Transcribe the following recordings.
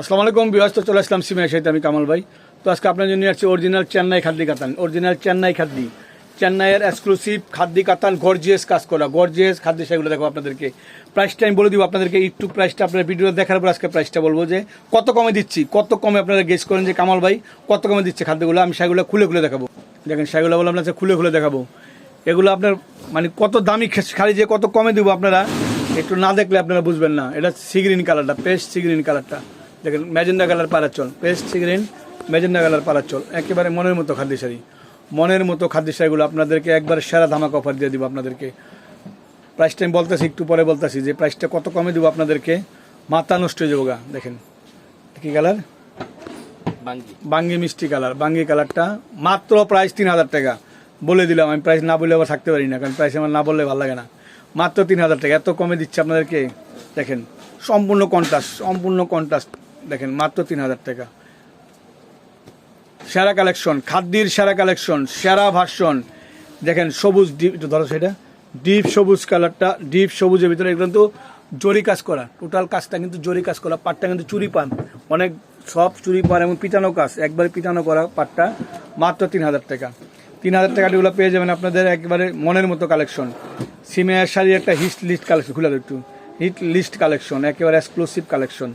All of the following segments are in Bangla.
আসসালামু আলাইকুম বিহাস তো চলে আসলাম সিমের সাথে আমি কামাল ভাই। তো আজকে আপনার জন্য নিয়ে আসছি অরিজিনাল চেন্নাই খাদ্যি কাতান অরিজিনাল চেন্নাই খাদ্যি। চেন্নাইয়ের এক্সক্লুসিভ খাদ্যি কাতান গর্জিয়াস কাজ করা গর্জিয়াস খাদ্য, সেগুলো দেখো আপনাদেরকে। প্রাইসটা আমি বলে দিব আপনাদেরকে, একটু প্রাইসটা আপনার ভিডিও দেখার পর আজকে প্রাইসটা বলব যে, কত কমে দিচ্ছি, কত কমে আপনারা গেস করেন যে কামাল ভাই, কত কমে দিচ্ছে খাদ্যগুলো? আমি সেগুলো খুলে খুলে দেখাবো। দেখেন, সেগুলো বলে আপনার খুলে খুলে দেখাবো। এগুলো আপনার মানে কত দামি খালি যে কত কমে দিব আপনারা, একটু না দেখলে আপনারা বুঝবেন না। এটা সিগ্রিন কালারটা পেস্ট সিগ্রিন কালারটা দেখেন magenta colour পারাচল paste sea green magenta colour পারাচল একেবারে মনের মতো খাদ্য শাড়ি। মনের মতো খাদ্য শাড়িগুলো আপনাদেরকে একবার সেরা ধামাক অফার দিয়ে দিব আপনাদেরকে। প্রাইসটা আমি বলতেছি একটু পরে বলতেছি যে প্রাইসটা কত কমে দেবো আপনাদেরকে? মাথা নষ্ট হয়ে যাব গা দেখেন। কী কালার? বাঙ্গি। মিষ্টি কালার। বাঙ্গি কালারটা মাত্র প্রাইস তিন হাজার টাকা। বলে দিলাম আমি প্রাইস না বললে আবার থাকতে পারি না কারণ প্রাইস আমার না বললে ভালো লাগে না। মাত্র তিন হাজার টাকা। এত কমে দিচ্ছে আপনাদেরকে দেখেন। সম্পূর্ণ কন্ট্রাস্ট সম্পূর্ণ কন্ট্রাস্ট দেখেন, মাত্র তিন হাজার টাকা। সেরা কালেকশন, খাদ্যের সেরা কালেকশন, সেরা ভার্সন দেখেন, সবুজ ডিপ ধরো সেটা। ডিপ সবুজ কালারটা ডিপ সবুজের ভিতরে একদম তো জরি কাজ করা। টোটাল কাজটা কিন্তু জরি কাজ করা, পাটটা কিন্তু চুরি পান অনেক সব চুরি পান এবং পিটানো কাজ, একবারে পিটানো করা পাটটা, মাত্র তিন হাজার টাকা। তিন হাজার টাকা এগুলো পেয়ে যাবেন আপনাদের একবারে মনের মতো কালেকশন। সিমেয়ার শাড়ির একটা হিট লিস্ট কালেকশন খুলে একটু। হিট লিস্ট কালেকশন একেবারে এক্সক্লুসিভ কালেকশন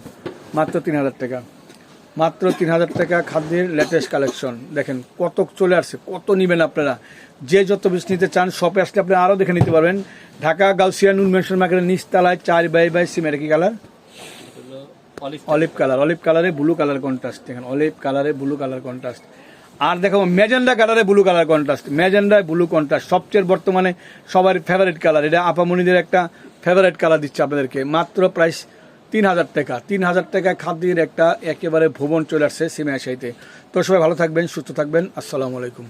মাত্র তিন হাজার টাকা। মাত্র তিন হাজার টাকা খাদ্যের লেটেস্ট কালেকশন দেখেন কত চলে আসছে কত নেবেন আপনারা? যে যত বেশি নিতে চান শপে আসলে আপনি আরও দেখে নিতে পারবেন। ঢাকা গাউসিয়া নুন মেনশন মার্কেটের নিচতলায় চার বাই বাই সিমের কি colour olive olive colour olive কালারে ব্লু কালার কন্ট্রাস্ট দেখেন অলিভ কালারে ব্লু কালার কন্ট্রাস্ট আর দেখো ম্যাজেন্ডা কালারে ব্লু কালার কন্ট্রাস্ট ম্যাজেন্ডায় ব্লু কন্ট্রাস্ট সবচেয়ে বর্তমানে সবার ফেভারিট কালার এটা আপামনিদের একটা ফেভারিট কালার দিচ্ছে আপনাদেরকে। মাত্র প্রাইস তিন হাজার টাকা তিন হাজার টাকা খাদ্যের একটা একেবারে ভ্রমণ চলে আসছে সিমের সাইতে তো সবাই ভালো থাকবেন, সুস্থ থাকবেন, আসসালামু আলাইকুম।